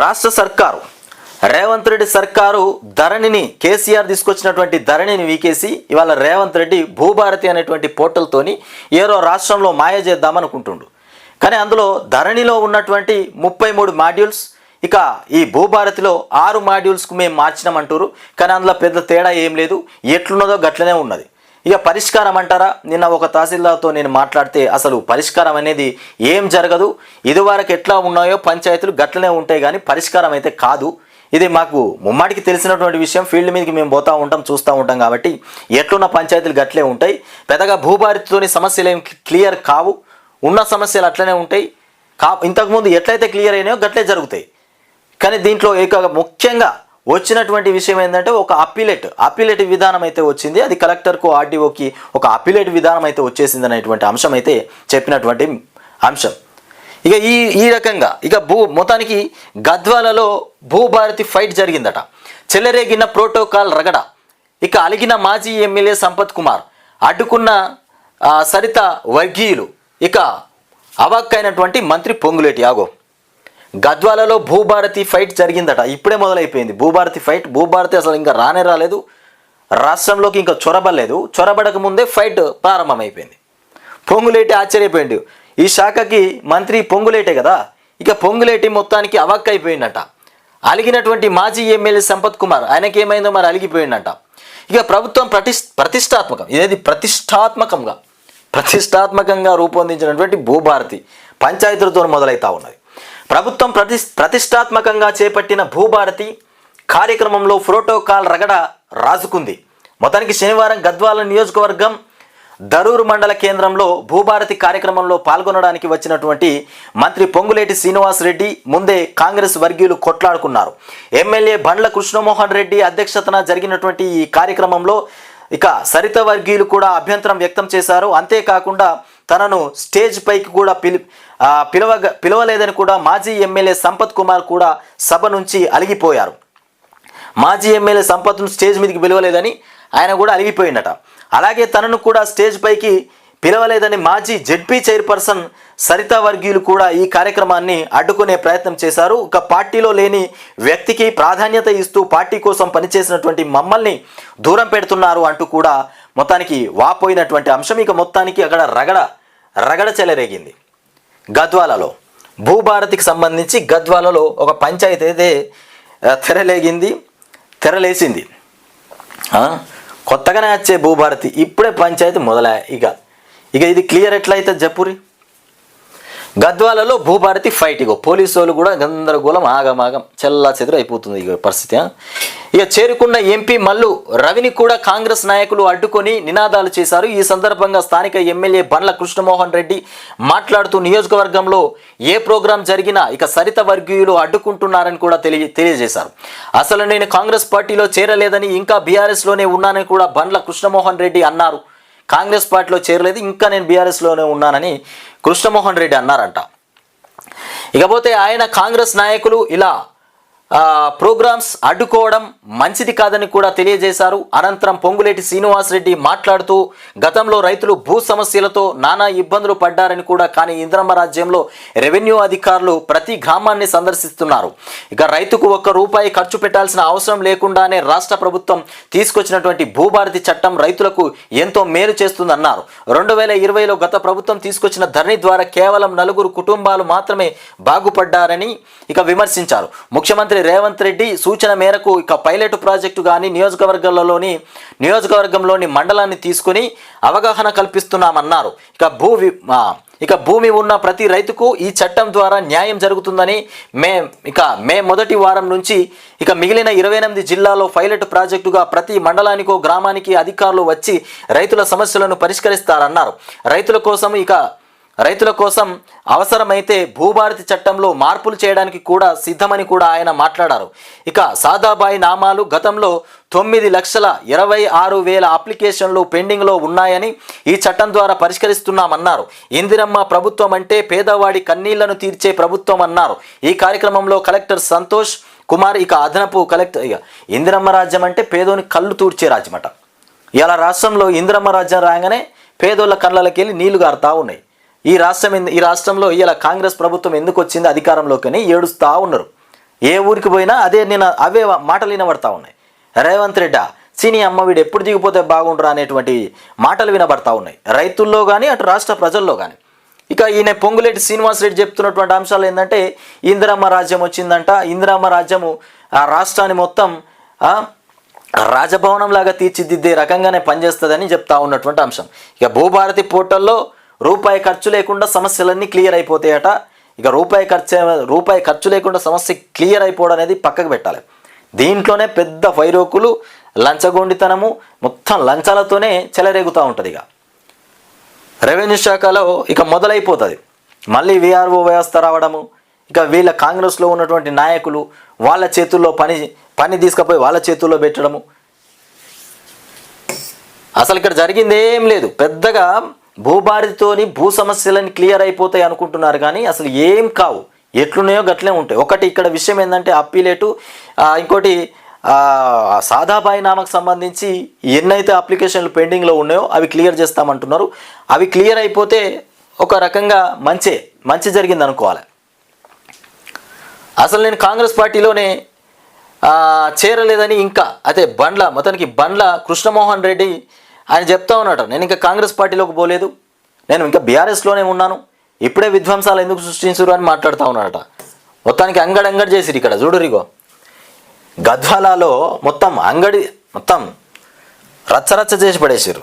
రాష్ట్ర సర్కారు రేవంత్ రెడ్డి సర్కారు ధరణిని కేసీఆర్ తీసుకొచ్చినటువంటి ధరణిని వీకేసి ఇవాళ రేవంత్ రెడ్డి భూభారతి అనేటువంటి పోర్టల్తోని ఏరో రాష్ట్రంలో మాయ చేద్దామనుకుంటుండు. కానీ అందులో ధరణిలో ఉన్నటువంటి ముప్పై మూడు మాడ్యూల్స్ ఇక ఈ భూభారతిలో ఆరు మాడ్యూల్స్కు మేము మార్చినామంటారు. కానీ అందులో పెద్ద తేడా ఏం లేదు. ఎట్లున్నదో గట్లనే ఉన్నది. ఇక పరిష్కారం అంటారా? నిన్న ఒక తహసీల్దార్తో నేను మాట్లాడితే అసలు పరిష్కారం అనేది ఏం జరగదు. ఇదివరకు ఎట్లా ఉన్నాయో పంచాయతీలు గట్లనే ఉంటాయి కానీ పరిష్కారం అయితే కాదు. ఇది మాకు ముమ్మాటికి తెలిసినటువంటి విషయం. ఫీల్డ్ మీదకి మేము పోతూ ఉంటాం చూస్తూ ఉంటాం కాబట్టి ఎట్లున్న పంచాయతీలు గట్లే ఉంటాయి. పెద్దగా భూభారతితోని సమస్యలు ఏం క్లియర్ కావు. ఉన్న సమస్యలు అట్లనే ఉంటాయి. కా ఇంతకుముందు ఎట్లయితే క్లియర్ అయినాయో గట్లే జరుగుతాయి. కానీ దీంట్లో ఏక ముఖ్యంగా వచ్చినటువంటి విషయం ఏంటంటే ఒక అప్పిలేట్ అపిలేట్ విధానం అయితే వచ్చింది. అది కలెక్టర్కు ఆర్డీఓకి ఒక అపిలేట్ విధానం అయితే వచ్చేసింది అనేటువంటి అంశం అయితే చెప్పినటువంటి అంశం. ఇక ఈ ఈ రకంగా ఇక భూ మొత్తానికి గద్వాలలో భూభారతి ఫైట్ జరిగిందట. చెల్లరేగిన ప్రోటోకాల్ రగడ ఇక అలిగిన మాజీ ఎమ్మెల్యే సంపత్ కుమార్ అడ్డుకున్న సరిత వర్గీయులు ఇక అవాక్కైనటువంటి మంత్రి పొంగులేటి ఆగో గద్వాలలో భూభారతి ఫైట్ జరిగిందట. ఇప్పుడే మొదలైపోయింది. భూభారతి ఫైట్ భూభారతి అసలు ఇంకా రానే రాలేదు. రాష్ట్రంలోకి ఇంకా చొరబడలేదు. చొరబడక ముందే ఫైట్ ప్రారంభమైపోయింది. పొంగులేటి ఆశ్చర్యపోయింది ఈ శాఖకి మంత్రి పొంగులేటే కదా? ఇక పొంగులేటి మొత్తానికి అవక్కైపోయిందట. అలిగినటువంటి మాజీ ఎమ్మెల్యే సంపత్ కుమార్ ఆయనకి ఏమైందో మరి అలిగిపోయిందట. ఇక ప్రభుత్వం ప్రతిష్ ప్రతిష్టాత్మకం. ఇదేది? ప్రతిష్టాత్మకంగా. ప్రతిష్టాత్మకంగా రూపొందించినటువంటి భూభారతి పంచాయతీలతో మొదలవుతా ఉన్నది. ప్రభుత్వం ప్రతి ప్రతిష్టాత్మకంగా చేపట్టిన భూభారతి కార్యక్రమంలో ప్రోటోకాల్ రగడ రాజుకుంది. మొత్తానికి శనివారం గద్వాల నియోజకవర్గం దరూరు మండల కేంద్రంలో భూభారతి కార్యక్రమంలో పాల్గొనడానికి వచ్చినటువంటి మంత్రి పొంగులేటి శ్రీనివాస్ రెడ్డి ముందే కాంగ్రెస్ వర్గీయులు కొట్లాడుకున్నారు. ఎమ్మెల్యే బండ్ల కృష్ణమోహన్ రెడ్డి అధ్యక్షతన జరిగినటువంటి ఈ కార్యక్రమంలో ఇక సరిత వర్గీయులు కూడా అభ్యంతరం వ్యక్తం చేశారు. అంతేకాకుండా తనను స్టేజ్ పైకి కూడా పిలి పిలవ పిలవలేదని కూడా మాజీ ఎమ్మెల్యే సంపత్ కుమార్ కూడా సభ నుంచి అలిగిపోయారు. మాజీ ఎమ్మెల్యే సంపత్ను స్టేజ్ మీదకి పిలవలేదని ఆయన కూడా అలిగిపోయిందట. అలాగే తనను కూడా స్టేజ్ పైకి పిలవలేదని మాజీ జెడ్పీ చైర్పర్సన్ సరితా వర్గీయులు కూడా ఈ కార్యక్రమాన్ని అడ్డుకునే ప్రయత్నం చేశారు. ఒక పార్టీలో లేని వ్యక్తికి ప్రాధాన్యత ఇస్తూ పార్టీ కోసం పనిచేసినటువంటి మమ్మల్ని దూరం పెడుతున్నారు అంటూ కూడా మొత్తానికి వాపోయినటువంటి అంశం ఇక మొత్తానికి అక్కడ రగడ రగడ చెలరేగింది గద్వాలలో భూభారతికి సంబంధించి గద్వాలలో ఒక పంచాయతీ అయితే తెరలేగింది తెరలేసింది. కొత్తగానే వచ్చే భూభారతి ఇప్పుడే పంచాయతీ మొదలయ్యా ఇక ఇక ఇది క్లియర్ ఎట్లయితే చెప్పురి గద్వాలలో భూభారతి ఫైట్ ఇగో. పోలీసు వాళ్ళు కూడా గందరగోళం ఆగమాగం చెల్లా చెదురు అయిపోతుంది ఇక పరిస్థితి ఇక చేరుకున్న ఎంపీ మల్లు రవిని కూడా కాంగ్రెస్ నాయకులు అడ్డుకొని నినాదాలు చేశారు. ఈ సందర్భంగా స్థానిక ఎమ్మెల్యే బండ్ల కృష్ణమోహన్ రెడ్డి మాట్లాడుతూ నియోజకవర్గంలో ఏ ప్రోగ్రాం జరిగినా ఇక సరిత వర్గీయులు అడ్డుకుంటున్నారని కూడా తెలియ తెలియజేశారు. అసలు నేను కాంగ్రెస్ పార్టీలో చేరలేదని ఇంకా బీఆర్ఎస్లోనే ఉన్నానని కూడా బండ్ల కృష్ణమోహన్ రెడ్డి అన్నారు. కాంగ్రెస్ పార్టీలో చేరలేదు ఇంకా నేను బీఆర్ఎస్లోనే ఉన్నానని కృష్ణమోహన్ రెడ్డి అన్నారంట. ఇకపోతే ఆయన కాంగ్రెస్ నాయకులు ఇలా ప్రోగ్రామ్స్ అడ్డుకోవడం మంచిది కాదని కూడా తెలియజేశారు. అనంతరం పొంగులేటి శ్రీనివాసరెడ్డి మాట్లాడుతూ గతంలో రైతులు భూ సమస్యలతో నానా ఇబ్బందులు పడ్డారని కూడా కానీ ఇంద్రమ్మ రాజ్యంలో రెవెన్యూ అధికారులు ప్రతి గ్రామాన్ని సందర్శిస్తున్నారు. ఇక రైతుకు ఒక్క రూపాయి ఖర్చు పెట్టాల్సిన అవసరం లేకుండానే రాష్ట్ర ప్రభుత్వం తీసుకొచ్చినటువంటి భూభారతి చట్టం రైతులకు ఎంతో మేలు చేస్తుందన్నారు. రెండు వేల ఇరవైలో గత ప్రభుత్వం తీసుకొచ్చిన ధరణి ద్వారా కేవలం నలుగురు కుటుంబాలు మాత్రమే బాగుపడ్డారని ఇక విమర్శించారు. ముఖ్యమంత్రి రేవంత్ రెడ్డి సూచన మేరకు ఇక పైలట్ ప్రాజెక్టు కానీ నియోజకవర్గాలలోని నియోజకవర్గంలోని మండలాన్ని తీసుకుని అవగాహన కల్పిస్తున్నామన్నారు. ఇక భూ ఇక భూమి ఉన్న ప్రతి రైతుకు ఈ చట్టం ద్వారా న్యాయం జరుగుతుందని మే ఇక మే మొదటి వారం నుంచి ఇక మిగిలిన ఇరవై ఎనిమిది జిల్లాలో పైలట్ ప్రాజెక్టుగా ప్రతి మండలానికో గ్రామానికి అధికారులు వచ్చి రైతుల సమస్యలను పరిష్కరిస్తారన్నారు. రైతుల కోసం ఇక రైతుల కోసం అవసరమైతే భూభారతి చట్టంలో మార్పులు చేయడానికి కూడా సిద్ధమని కూడా ఆయన మాట్లాడారు. ఇక సాదాబాయి నామాలు గతంలో తొమ్మిది లక్షల ఇరవై ఆరు వేల అప్లికేషన్లు పెండింగ్లో ఉన్నాయని ఈ చట్టం ద్వారా పరిష్కరిస్తున్నామన్నారు. ఇందిరమ్మ ప్రభుత్వం అంటే పేదవాడి కన్నీళ్ళను తీర్చే ప్రభుత్వం అన్నారు. ఈ కార్యక్రమంలో కలెక్టర్ సంతోష్ కుమార్ ఇక అదనపు కలెక్టర్ ఇక ఇందిరమ్మ రాజ్యం అంటే పేదోని కళ్ళు తూర్చే రాజ్యమట. ఇలా రాష్ట్రంలో ఇందిరమ్మ రాజ్యం రాగానే పేదోళ్ళ కళ్ళకి వెళ్ళి నీళ్ళు గారుతా ఉన్నాయి. ఈ రాష్ట్రం ఎందు- ఈ రాష్ట్రంలో ఇలా కాంగ్రెస్ ప్రభుత్వం ఎందుకు వచ్చింది అధికారంలోకి అని ఏడుస్తూ ఉన్నారు. ఏ ఊరికి పోయినా అదే నేను అవే మాటలు వినబడతా ఉన్నాయి. రేవంత్ రెడ్డి సీని అమ్మ వీడు ఎప్పుడు దిగిపోతే బాగుండరా అనేటువంటి మాటలు వినబడతా ఉన్నాయి. రైతుల్లో కానీ అటు రాష్ట్ర ప్రజల్లో కానీ ఇక ఈయన పొంగులేటి శ్రీనివాస్ రెడ్డి చెప్తున్నటువంటి అంశాలు ఏంటంటే ఇందిరమ్మ రాజ్యం వచ్చిందంట. ఇందిరమ్మ రాజ్యము ఆ రాష్ట్రాన్ని మొత్తం రాజభవనంలాగా రాజభవనం లాగా తీర్చిదిద్దే రకంగానే పనిచేస్తుందని చెప్తా ఉన్నటువంటి అంశం. ఇక భూభారతి పోర్టల్లో రూపాయి ఖర్చు లేకుండా సమస్యలన్నీ క్లియర్ అయిపోతాయట. ఇక రూపాయి ఖర్చు రూపాయి ఖర్చు లేకుండా సమస్య క్లియర్ అయిపోవడం అనేది పక్కకు పెట్టాలి. దీంట్లోనే పెద్ద వైరోకులు లంచగొండితనము మొత్తం లంచాలతోనే చెలరేగుతూ ఉంటుంది ఇక. రెవెన్యూ శాఖలో ఇక మొదలైపోతుంది. మళ్ళీ విఆర్ఓ వ్యవస్థ రావడము ఇక వీళ్ళ కాంగ్రెస్లో ఉన్నటువంటి నాయకులు వాళ్ళ చేతుల్లో పని పని తీసుకుపోయి వాళ్ళ చేతుల్లో పెట్టడము. అసలు ఇక్కడ జరిగింది ఏం లేదు. పెద్దగా భూభారతితోని భూ సమస్యలని క్లియర్ అయిపోతాయి అనుకుంటున్నారు కానీ అసలు ఏం కావు. ఎట్లున్నాయో గట్లే ఉంటాయి. ఒకటి ఇక్కడ విషయం ఏంటంటే అప్పీలేటు ఇంకోటి సాదాబాయి నామకు సంబంధించి ఎన్నైతే అప్లికేషన్లు పెండింగ్లో ఉన్నాయో అవి క్లియర్ చేస్తామంటున్నారు. అవి క్లియర్ అయిపోతే ఒక రకంగా మంచే మంచి జరిగింది అనుకోవాలి అసలు నేను కాంగ్రెస్ పార్టీలోనే చేరలేదని ఇంకా అదే బండ్ల మొత్తానికి బండ్ల కృష్ణమోహన్ రెడ్డి ఆయన చెప్తా ఉన్నాడు నేను ఇంకా కాంగ్రెస్ పార్టీలోకి పోలేదు. నేను ఇంకా బీఆర్ఎస్లోనే ఉన్నాను. ఇప్పుడే విధ్వంసాలు ఎందుకు సృష్టించరు అని మాట్లాడుతూ ఉన్నాడట. మొత్తానికి అంగడి అంగడి చేసిరు ఇక్కడ. చూడురిగో గద్వాలలో మొత్తం అంగడి మొత్తం రచ్చరచ్చ చేసి పడేసారు